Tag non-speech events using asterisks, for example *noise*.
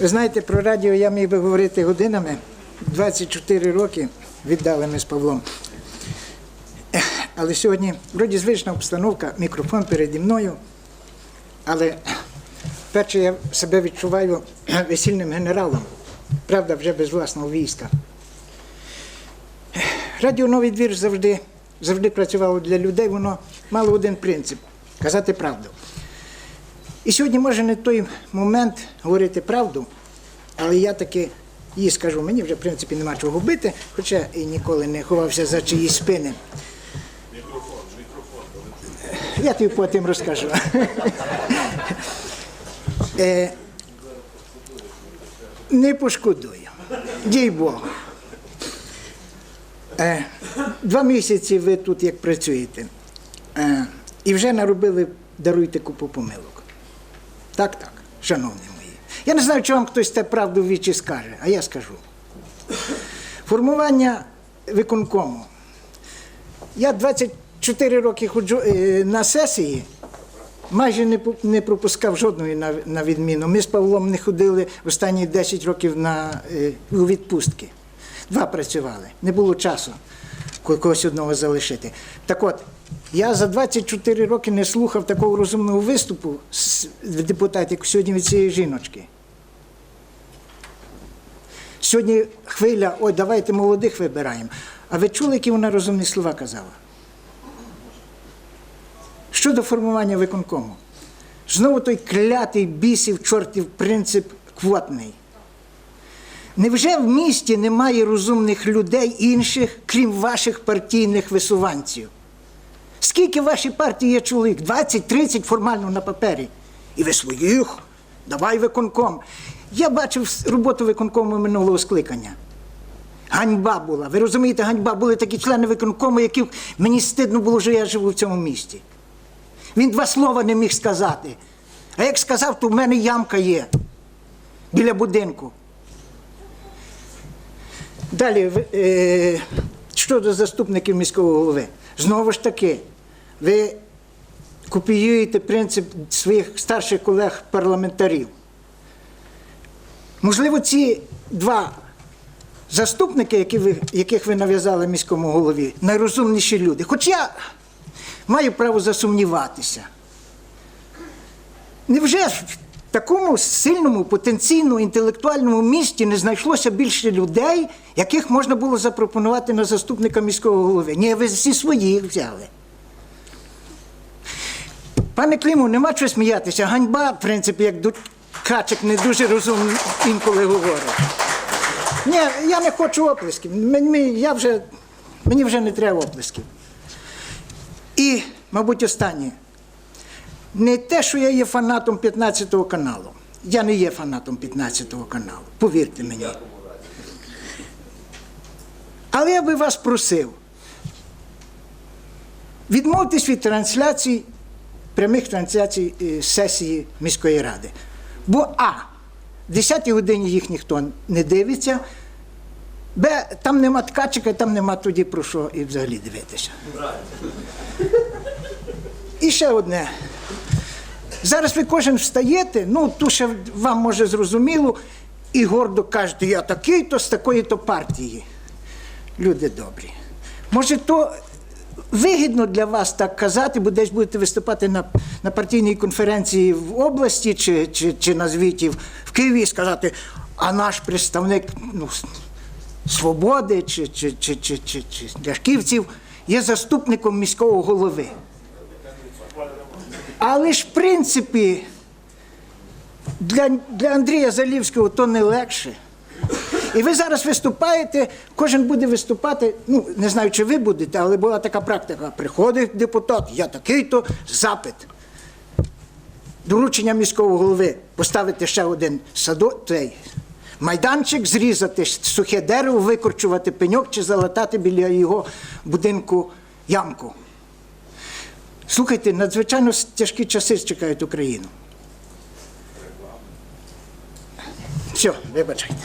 Ви знаєте, про радіо я міг би говорити годинами. 24 роки віддали ми з Павлом. Але сьогодні, вроді звична обстановка, мікрофон переді мною. Але перше я себе відчуваю весільним генералом, правда, вже без власного війська. Радіо Новий двір завжди, завжди працювало для людей, воно мало один принцип казати правду. І сьогодні може не той момент говорити правду, але я таки їй скажу, мені вже в принципі нема чого бити, хоча і ніколи не ховався за чиїсь спини. Я тобі потім розкажу. *laughs* Е, Не пошкодую. Дій Богу. Е, Два місяці ви тут як працюєте. Е, І вже наробили, даруйте купу помилок. Так, так, шановні мої. Я не знаю, чи вам хтось те правду в вічі скаже, а я скажу. Формування виконкому. Я 24 роки ходжу е, на сесії, майже не, пропускав жодної на, відміну. Ми з Павлом не ходили останні 10 років на, е, у відпустки. Два працювали, не було часу когось одного залишити. Так от, я за 24 роки не слухав такого розумного виступу депутатів, як сьогодні від цієї жіночки. Сьогодні хвиля, ой, давайте молодих вибираємо. А ви чули, які вона розумні слова казала? Щодо формування виконкому. Знову той клятий бісів, чортів принцип квотний. Невже в місті немає розумних людей інших, крім ваших партійних висуванців? Скільки в вашій партії є чоловік? 20-30 формально на папері. І ви своїх, давай виконком. Я бачив роботу виконкому минулого скликання. Ганьба була. Ви розумієте, ганьба були такі члени виконкому, які мені стидно було, що я живу в цьому місті. Він два слова не міг сказати. А як сказав, то в мене ямка є біля будинку. Далі, е, щодо заступників міського голови. Знову ж таки, ви копіюєте принцип своїх старших колег-парламентарів. Можливо, ці два заступники, які ви, яких ви нав'язали міському голові, найрозумніші люди. Хоч я маю право засумніватися. Невже в такому сильному, потенційно інтелектуальному місті не знайшлося більше людей, яких можна було запропонувати на заступника міського голови? Ні, ви всі своїх взяли. Пане Кліму, нема чого сміятися. Ганьба, в принципі, як качик не дуже розумно інколи говорить. Ні, я не хочу оплесків. Мені, я вже, мені вже не треба оплесків. І, мабуть, останнє. Не те, що я є фанатом 15 каналу. Я не є фанатом 15 каналу, повірте мені. Але я би вас просив, відмовтесь від трансляцій, прямих трансляцій е, сесії міської ради. Бо А, в 10 годині їх ніхто не дивиться. Б, там нема ткачика, там нема тоді про що і взагалі дивитися. І ще одне. Зараз ви кожен встаєте, ну, то ще вам може зрозуміло, і гордо кажете, я такий-то з такої-то партії. Люди добрі. Може, то вигідно для вас так казати, бо десь будете виступати на, на партійній конференції в області чи, чи, чи на звіті в, Києві і сказати, а наш представник ну, свободи чи, чи, чи, чи, чи, чи ляшківців є заступником міського голови. Але ж, в принципі, для, для Андрія Залівського то не легше. І ви зараз виступаєте, кожен буде виступати, ну, не знаю, чи ви будете, але була така практика. Приходить депутат, я такий-то запит. Доручення міського голови поставити ще один садок, цей, майданчик, зрізати сухе дерево, викорчувати пеньок чи залатати біля його будинку ямку. Слухайте, надзвичайно тяжкі часи чекають Україну. Все, вибачайте.